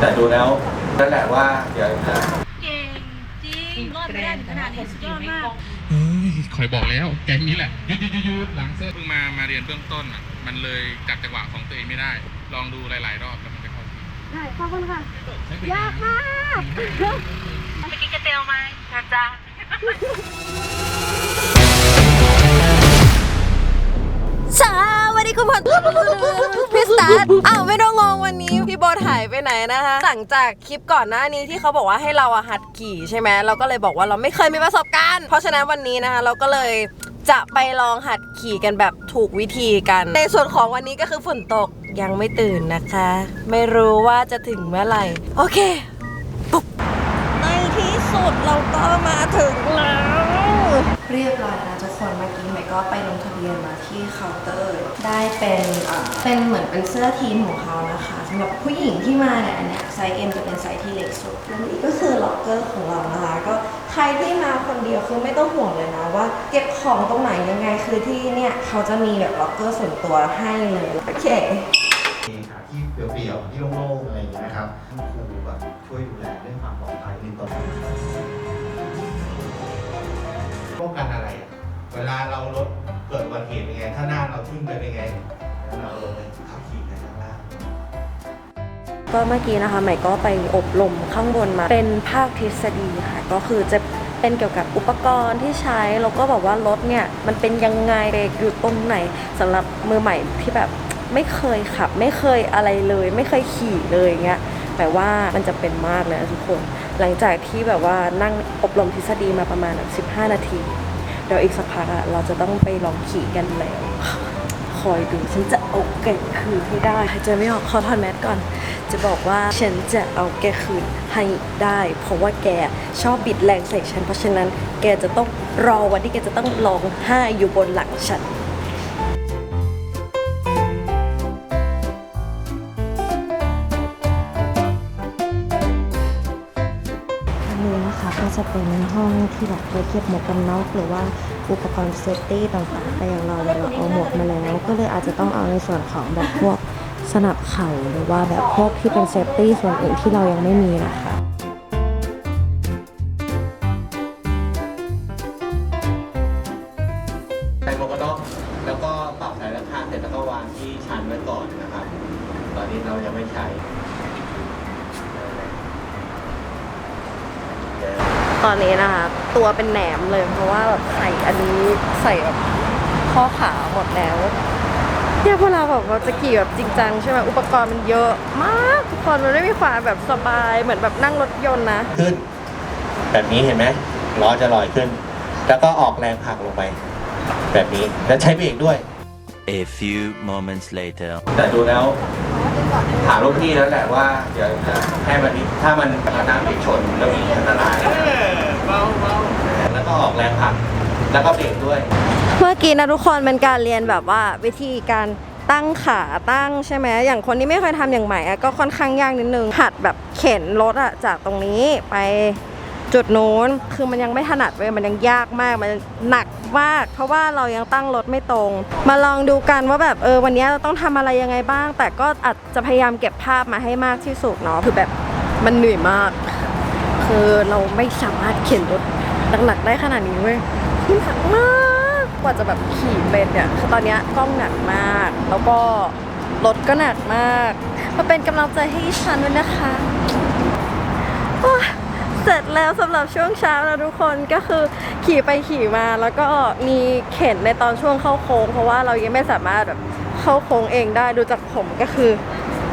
แต่ดูแล้วนั่นแหละว่าเดี๋ยวจะเก่งจริงรอดมาได้ถึงขนาดนี้สุดยอดมาก เฮ้ยคอยบอกแล้ว แก๊งนี้แหละยืดยืดยืดหลังเส้นเพิ่งมามาเรียนเบื้องต้นอะมันเลยจับจังหวะของตัวเองไม่ได้ ลองดูหลาย ๆ รอบแล้วมันจะเข้าที่ได้ขอบคุณค่ะ ใช้ไปยากมากไปกินกระเตียวไหมนะจ๊ะสวัสดีคุณผู้ชมพี่สตาร์ทอ้าว ไปไหนนะคะหลังจากคลิปก่อนหน้านี้ที่เขาบอกว่าให้เราอะหัดขี่ใช่ไหมเราก็เลยบอกว่าเราไม่เคยมีประสบการณ์ เพราะฉะนั้นวันนี้นะคะเราก็เลยจะไปลองหัดขี่กันแบบถูกวิธีกัน ในส่วนของวันนี้ก็คือฝนตกยังไม่ตื่นนะคะ ไม่รู้ว่าจะถึงเมื่อไหร่ โอเคปุ๊บในที่สุดเราก็มาถึงแล้ว เรียบร้อยนะทุกคนเมื่อกี้ใหม่ ก็ไปลงทะเบียนมาที่เคาน์เตอร์ ได้เป็นอ่าเป็นเหมือนเป็นเสื้อทีมของเขานะคะสำหรับผู้หญิงที่มาเนี่ยอันเนี้ยไซส์ M จะเป็นไซส์ที่เล็กสุดอันนี้ก็คือล็อกเกอร์ของเรานะคะก็ใครที่มาคนเดียวคือไม่ต้องห่วงเลยนะว่าเก็บของตรงไหนยังไงคือที่เนี่ยเขาจะมีแบบล็อกเกอร์ส่วนตัวให้เลยโอเคมีสถาที่เปลี่ยวๆที่โล่งๆอะไรอย่างเงี้ยนะครับคุณครูแบบช่วยดูแลเรื่องความปลอดภัยในตัวป้องกันอะไรอะ เวลาเรารถเกิดอุบัติเหตุเป็นไง ถ้าหน้าเราทิ่มไปเป็นไง เราลงไปขับขี่ในข้างล่างก็เมื่อกี้นะคะใหม่ก็ไปอบรมข้างบนมาเป็นภาคทฤษฎีค่ะ ก็คือจะเป็นเกี่ยวกับอุปกรณ์ที่ใช้แล้วก็แบบว่ารถเนี่ยมันเป็นยังไงเบรกอยู่ตรงไหนสำหรับมือใหม่ที่แบบไม่เคยขับ ไม่เคยอะไรเลย ไม่เคยขี่เลยอย่างเงี้ยหมายว่ามันจะเป็นมากเลยนะทุกคน หลังจากที่แบบว่านั่งอบรมทฤษฎีมาประมาณแบบ15 นาที เดี๋ยวอีกสักพักอะเราจะต้องไปลองขี่กันแล้ว คอยดูฉันจะเอาแกคืนให้ได้หายใจไม่ออกขอถอดแมสก่อน จะบอกว่าฉันจะเอาแกคืนให้ได้ เพราะว่าแกชอบบิดแรงใส่ฉัน เพราะฉะนั้นแกจะต้องรอวันที่แกจะต้องร้องไห้อยู่บนหลังฉันอัน จะเป็นห้องที่แบบไว้เก็บหมวกกันน็อกหรือว่าอุปกรณ์เซฟตี้ต่างๆ แต่อย่างเราเนี่ยเราเอาหมวกมาแล้วก็เลยอาจจะต้องเอาในส่วนของแบบพวกสนับเข่าหรือว่าแบบพวกที่เป็นเซฟตี้ส่วนอื่นที่เรายังไม่มีนะคะใส่หมวกกันน็อกแล้วก็ปรับสายราคาเสร็จแล้วก็วางที่ชันไว้ก่อนนะครับ ตอนนี้เรายังไม่ใช้ ตอนนี้นะคะ ตัวเป็นแหนมเลยเพราะว่าแบบใส่อันนี้ใส่แบบข้อขาหมดแล้วเนี่ยพอเราแบบว่าจะขี่แบบจริงจังใช่ไหมอุปกรณ์มันเยอะมากทุกคนมันไม่มีความแบบสบายเหมือนแบบนั่งรถยนต์นะขึ้น แบบนี้เห็นไหมล้อจะลอยขึ้น แล้วก็ออกแรงผลักลงไป แบบนี้แล้วใช้เบรกด้วย A few moments later. แต่ดูแล้วถามลูกพี่แล้วแหละว่าเดี๋ยวจะให้มันนิถ้ามันกระน้ำไปชนแล้วมีอันตราย แล้วก็ออกแรงผลักแล้วก็เบรกด้วย เมื่อกี้นะทุกคนเป็นการเรียนแบบว่าวิธีการตั้งขาตั้งใช่ไหมอย่างคนที่ไม่เคยทำอย่างใหม่ก็ค่อนข้างยากนิดนึงหัดแบบเข็นรถอะจากตรงนี้ไปจุดนู้นคือมันยังไม่ถนัดเว้ยมันยังยากมากมันหนักมาก เพราะว่าเรายังตั้งรถไม่ตรง มาลองดูกันว่าแบบเออวันนี้เราต้องทำอะไรยังไงบ้าง แต่ก็อาจจะพยายามเก็บภาพมาให้มากที่สุดเนาะคือแบบมันเหนื่อยมาก คือเราไม่สามารถเข็นรถหนักๆได้ขนาดนี้เว้ยนหนักมากกว่าจะแบบขี่เป็นเนี่ยคือตอนนี้กล้องหนักมาก แล้วก็รถก็หนักมากมาเป็นกำลังใจให้ฉันด้วยนะคะเสร็จแล้วสำหรับช่วงเช้าแล้วทุกคนก็คือขี่ไปขี่มาแล้วก็มีเข็นในตอนช่วงเข้าโค้ง เพราะว่าเรายังไม่สามารถแบบเข้าโค้งเองได้ดูจากผมก็คือ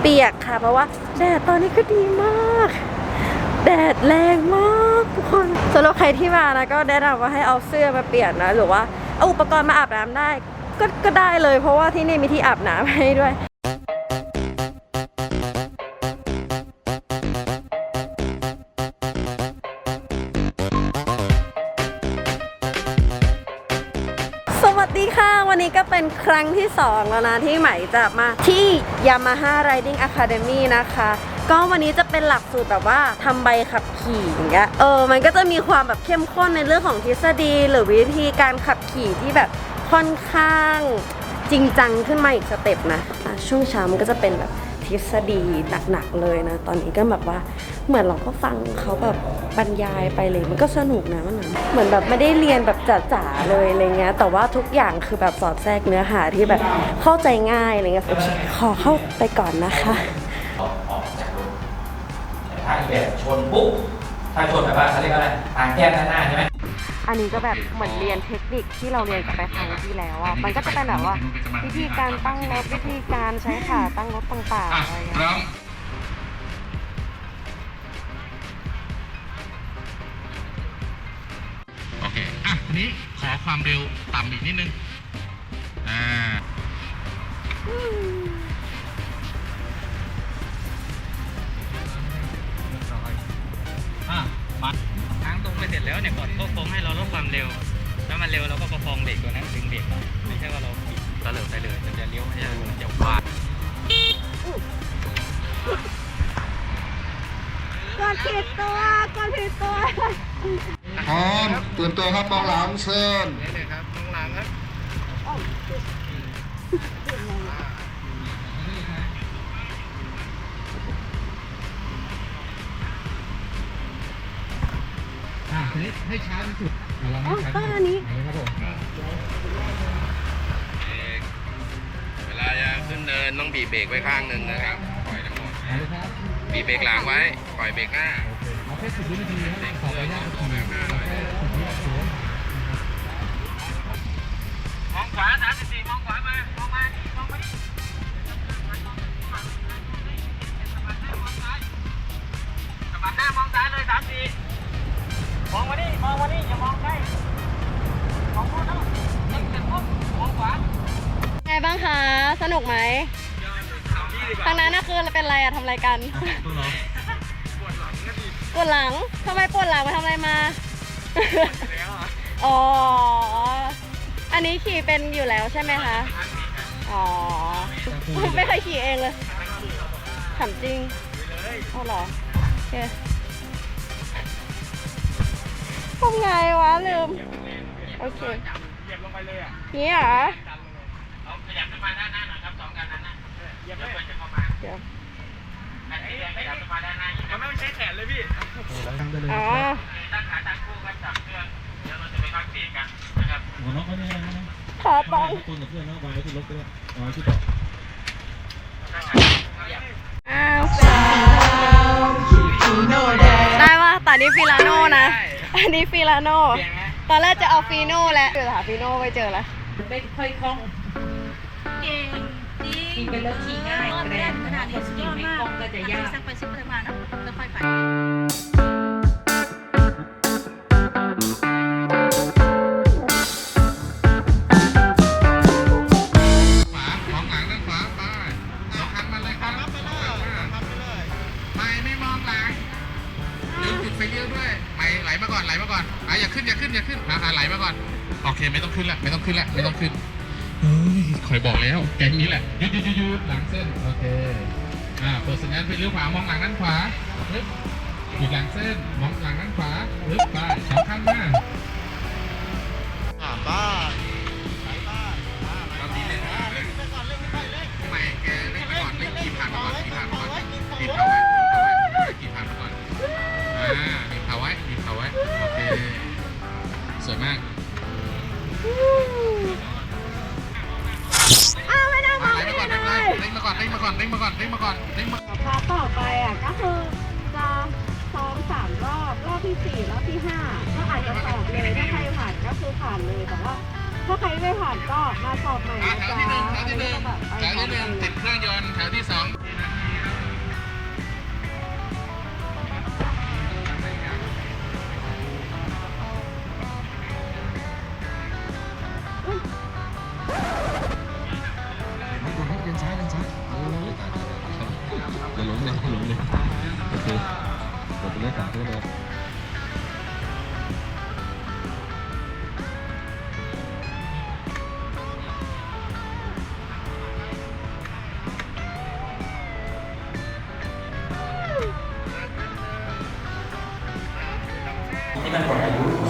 เปียกค่ะ เพราะว่าแดดตอนนี้ก็ดีมาก ดดแรงมากทุกคนสำหรับใครที่มานะก็แนะนำว่าให้เอาเสื้อมาเปลี่ยนนะ หรือว่าเอาอุปกรณ์มาอาบน้ำได้ ก็ก็ได้เลย เพราะว่าที่นี่มีที่อาบน้ำให้ด้วยสวัสดีค่ะวันนี้ก็เป็นครั้งที่ 2 แล้วนะ ที่ใหม่จะมาที่ Yamaha Riding Academy นะคะ ก็วันนี้จะเป็นหลักสูตรแบบว่าทำใบขับขี่อย่างเงี้ยเออมันก็จะมีความแบบเข้มข้นในเรื่องของทฤษฎี หรือวิธีการขับขี่ที่แบบค่อนข้างจริงจังขึ้นมาอีกสเต็ปนะะช่วงเช้ามันก็จะเป็นแบบทฤษฎีหนักๆเลยนะ ตอนนี้ก็แบบว่าเหมือนเราก็ฟังเขาแบบบรรยายไปเลยมันก็สนุกนะมันนะเหมือนแบบไม่ได้เรียนแบบจ๋าๆเลยอะไรเงี้ยแต่ว่าทุกอย่างคือแบบสอดแทรกเนื้อหาที่แบบเข้าใจง่ายอะไรเงี้ยโอเคขอเข้าไปก่อนนะคะ แต่ถ้าอีกแบบชนปุ๊บถ้าชนแบบว่าเขาเรียกว่าอะไรทางแก้มด้านหน้าใช่ไหมอันนี้ก็แบบเหมือนเรียนเทคนิคที่เราเรียนกันไปครั้งที่แล้วอะมันก็จะเป็นแบบว่า วิธีการตั้งรถวิธีการใช้ขาตั้งรถต่างๆอะอะไรพเงี้ยร้อมโอเค อะทีนี้ขอความเร็วต่ำอีกนิดนึง อ่า เสร็จแล้วเนี่ยก่อนเข้าโค้งให้เราลดความเร็วถ้ามันเร็วเราก็ประคองเบรกตัวนั้นดึงเบรกเราไม่ใช่ว่าเราบิดตะเลิดไปเลยมันจะเลี้ยวไม่ใช่มันจะฟาดกดผิดตัวกดผิดตัวพร้อมตื่นตัวครับมองหลังเชิญ อะทีนี้ให้ช้าที่สุดอะลองให้ช้าที่อ๋อสุดอันนี้เอาเลยครับผมเวลาจะขึ้นเนินต้องบีบเบรกไว้ข้างหนึ่งนะครับ ปล่อยทั้งหมดเอาเลยครับบีบเบรกหลังไว้ ปล่อยเบรกหน้า โอเคเอาแค่สิบวินาทีนะครับขออนุญาตตัวแบบหน้าหน่อยมองขวาสาม มองมาดิมองมาดิอย่ามองใกล้มองนู้นเนาะยังเสร็จปุ๊บมองขวาไงบ้างคะ สนุกไหมทางนั้นน่ะคือเป็นอะไรอะทำอะไรกัน ปวดหลังทำไมปวดหลังมาทำอะไรมาอ๋อ อันนี้ขี่เป็นอยู่แล้วใช่ไหมคะ อ๋อ ไม่เคยขี่เองเลยถามจริงเอาเหรอโอเค ทำไงวะลืม โอเคนี่เหรอเอาขยับขึ้นมาด้านหน้าหน่อยครับสองกันนั้นนะเดี๋ยวเพื่อนจะเข้ามาเดี๋ยวอันนี้ขยับขึ้นมาด้านหน้ามันไม่ใช้แขนเลยพี่อ๋อตั้งขาตั้งคู่ครับจับเครื่องเดี๋ยวเราจะไปพักเบรกกันนะครับขาตรงอ้าวได้ว่าแต่นี่ฟิลาโน่นะ อันนี้ฟิลาโน่ตอนแรกจะเอาฟีโน่แล้วเดี๋ยวหาฟีโน่ไม่เจอแล้วเก่งจริงขี่ไปแล้วขี่ง่ายแรงขนาดนี้สุดยอดมากก็จะยากสักไปสักไปมาเนาะแล้วค่อยไป แก๊งนี้แหละยุดยุดยุดหยุดหลังเส้นโอเคอ่าเปิดสัญญาณไฟเลี้ยวขวามองหลังด้านขวาปึ๊บหยุดหลังเส้นมองหลังด้านขวาปึ๊บไปสองข้างหน้าบ้าตอนนี้เล่นผ่านเลยทำไมแกเล่นไปก่อนเล่นกี่ผ่านก่อนกี่ผ่านก่อนกี่เผาไว้กี่ผ่านก่อนอ่ามีเผาไว้มีเผาไว้โอเคสวยมาก ก่อนเล่นมาก่อนเล่นมาก่อนเล่นมาก่อนเล่นมาก่อนพาร์ทต่อไปอะก็คือจะซ้อมสามรอบรอบที่สี่รอบที่ห้าก็อาจจะสอบเลยถ้าใครผ่านก็คือผ่านเลยแต่ว่าถ้าใครไม่ผ่านก็มาสอบใหม่อะนะแถวจ๊ะที่หนึ่งแถวที่หนึ่งแถวที่หนึ่งติดเครื่องยนต์แถวที่สอง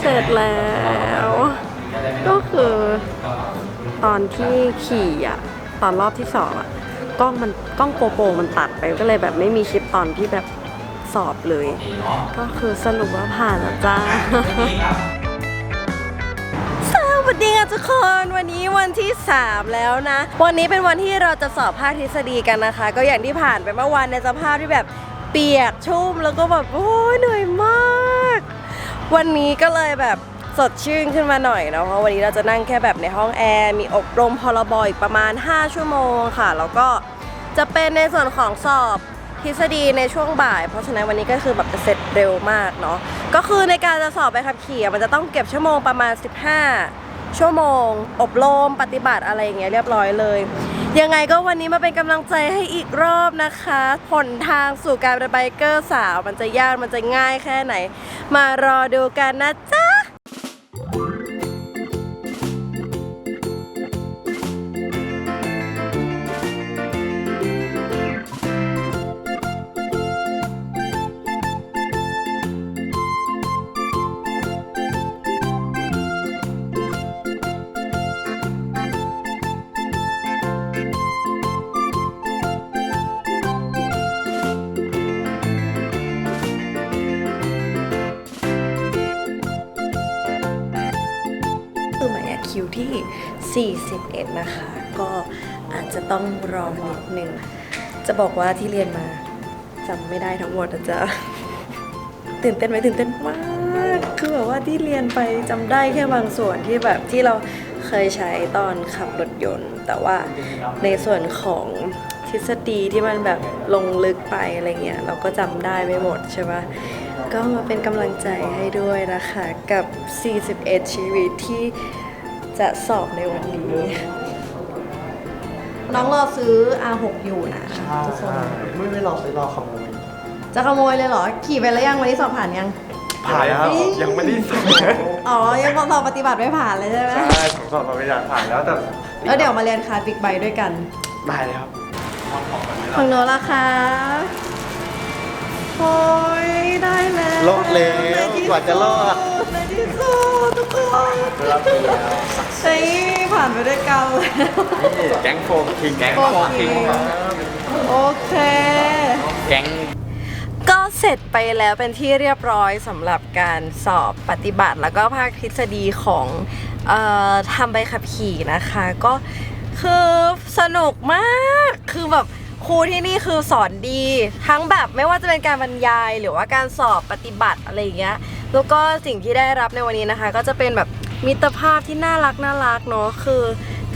เสร็จแล้ว ก็คือตอนที่ขี่อะ ตอนรอบที่สองอะกล้องมันกล้องโปรโปรมันตัดไปก็เลยแบบไม่มีคลิปตอนที่แบบสอบเลย ก็คือสรุปว่าผ่านแล้วจ้าสวัสดีค่ะทุกคนวันนี้วันที่ 3 แล้วนะ วันนี้เป็นวันที่เราจะสอบภาคทฤษฎีกันนะคะ ก็อย่างที่ผ่านไปเมื่อวานในสภาพที่แบบเปียกชุ่มแล้วก็แบบโอ้ยเหนื่อยมาก วันนี้ก็เลยแบบสดชื่นขึ้นมาหน่อยเนาะเพราะวันนี้เราจะนั่งแค่แบบในห้องแอร์มีอบรมพรบอีกประมาณ 5 ชั่วโมงค่ะ แล้วก็จะเป็นในส่วนของสอบทฤษฎีในช่วงบ่าย เพราะฉะนั้นวันนี้ก็คือแบบจะเสร็จเร็วมากเนาะก็คือในการจะสอบใบขับขี่มันจะต้องเก็บชั่วโมงประมาณ 15 ชั่วโมง อบรมปฏิบัติอะไรอย่างเงี้ยเรียบร้อยเลย ยังไงก็วันนี้มาเป็นกำลังใจให้อีกรอบนะคะผลทางสู่การเป็นไบเกอร์สาว มันจะยากมันจะง่ายแค่ไหน มารอดูกันนะจ๊ะ 41 นะคะ ก็อาจจะต้องรอนิดนึง จะบอกว่าที่เรียนมาจำไม่ได้ทั้งหมดนะจ๊ะตื่นเต้นไหมตื่นเต้นมาก คือแบบว่าที่เรียนไปจำได้แค่บางส่วนที่แบบที่เราเคยใช้ตอนขับรถยนต์ แต่ว่าในส่วนของทฤษฎีที่มันแบบลงลึกไปอะไรเงี้ยเราก็จำได้ไม่หมดใช่ปะก็มาเป็นกำลังใจให้ด้วยนะคะ กับ 41 ชีวิตที่ จะสอบในวันนี้ น้องรอซื้อ R6 อยู่นะทุกคนไม่ไม่รอซื้อรอขโมยจะขโมยเลยเหรอ ขี่ไปแล้วยังวันนี้สอบผ่านยัง ผ่านแล้ว ยังไม่ได้สอบอ๋อ ยังสอบปฏิบัติไม่ผ่านเลยใช่ไหมใช่ผมสอบมาไม่อยากผ่านแล้วแต่แล้วเดี๋ยวมาเรียนคลาสบิ๊กไบค์ด้วยกันได้เลยครับของโนล่ะคะโอ้ยได้แล้วรอดแล้วกว่าจะรอดในที่สุด ทุกคนใช่ผ่านไปด้วยกันแล้วแก๊งโฟมคิงแก๊งโอเคโอเค แก๊งก็เสร็จไปแล้วเป็นที่เรียบร้อยสำหรับการสอบปฏิบัติแล้วก็ภาคทฤษฎีของเอ่อทำใบขับขี่นะคะ ก็คือสนุกมากคือแบบ ครูที่นี่คือสอนดี ทั้งแบบไม่ว่าจะเป็นการบรรยายหรือว่าการสอบปฏิบัติอะไรอย่างเงี้ยแล้วก็สิ่งที่ได้รับในวันนี้นะคะ ก็จะเป็นแบบมิตรภาพที่น่ารักน่ารักเนาะคือ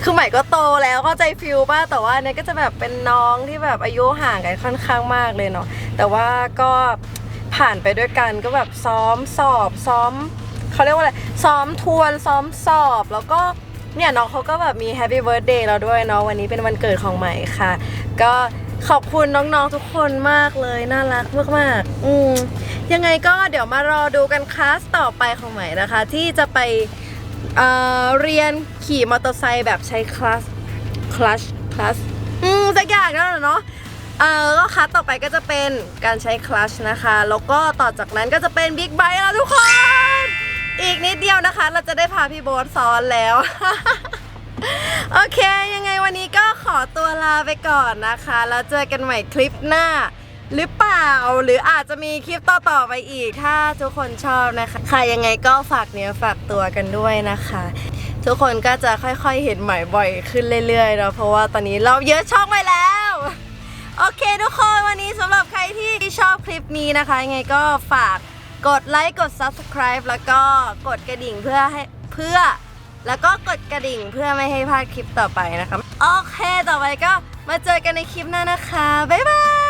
คือใหม่ก็โตแล้วเข้าใจฟิลป่ะแต่ว่าเนี่ยก็จะแบบเป็นน้องที่แบบอายุห่างกันค่อนข้างมากเลยเนาะแต่ว่าก็ผ่านไปด้วยกันก็แบบซ้อมสอบซ้อมเขาเรียกว่าอะไรซ้อมทวนซ้อมสอบแล้วก็เนี่ยน้องเขาก็แบบมี Happy Birthday เราด้วยเนาะวันนี้เป็นวันเกิดของใหม่ค่ะ ก็ ขอบคุณน้องๆทุกคนมากเลยน่ารักมากๆอืมยังไงก็เดี๋ยวมารอดูกันคลาสต่อไปของใหม่นะคะ ที่จะไปเเรียนขี่มอเตอร์ไซค์แบบใช้คลัสคลัชคลัสอืมสักอย่างนั่นแหละเนาะเออก็คัสต่อไปก็จะเป็นการใช้คลัชนะคะ แล้วก็ต่อจากนั้นก็จะเป็นบิ๊กไบค์แล้วทุกคน อีกนิดเดียวนะคะ เราจะได้พาพี่โบ๊ทซ้อนแล้ว โอเค ยังไงวันนี้ก็ขอตัวลาไปก่อนนะคะ แล้วเจอกันใหม่คลิปหน้า หรือเปล่าหรืออาจจะมีคลิปต่อๆไปอีก ถ้าทุกคนชอบนะคะใค่ะยังไงก็ฝากเนื้อฝากตัวกันด้วยนะคะ ทุกคนก็จะค่อยๆเห็นใหม่บ่อยขึ้นเรื่อยๆเนาะเพราะว่าตอนนี้เราเยอะช่องไปแล้ว โอเคทุกคนวันนี้สำหรับใครที่ชอบคลิปนี้นะคะ ยังไงก็ฝากกดไลค์กด subscribe แล้วก็กดกระดิ่งเพื่อให้เพื่อ แล้วก็กดกระดิ่งเพื่อไม่ให้พลาดคลิปต่อไปนะคะโอเค ต่อไปก็มาเจอกันในคลิปหน้านะคะ บ๊ายบาย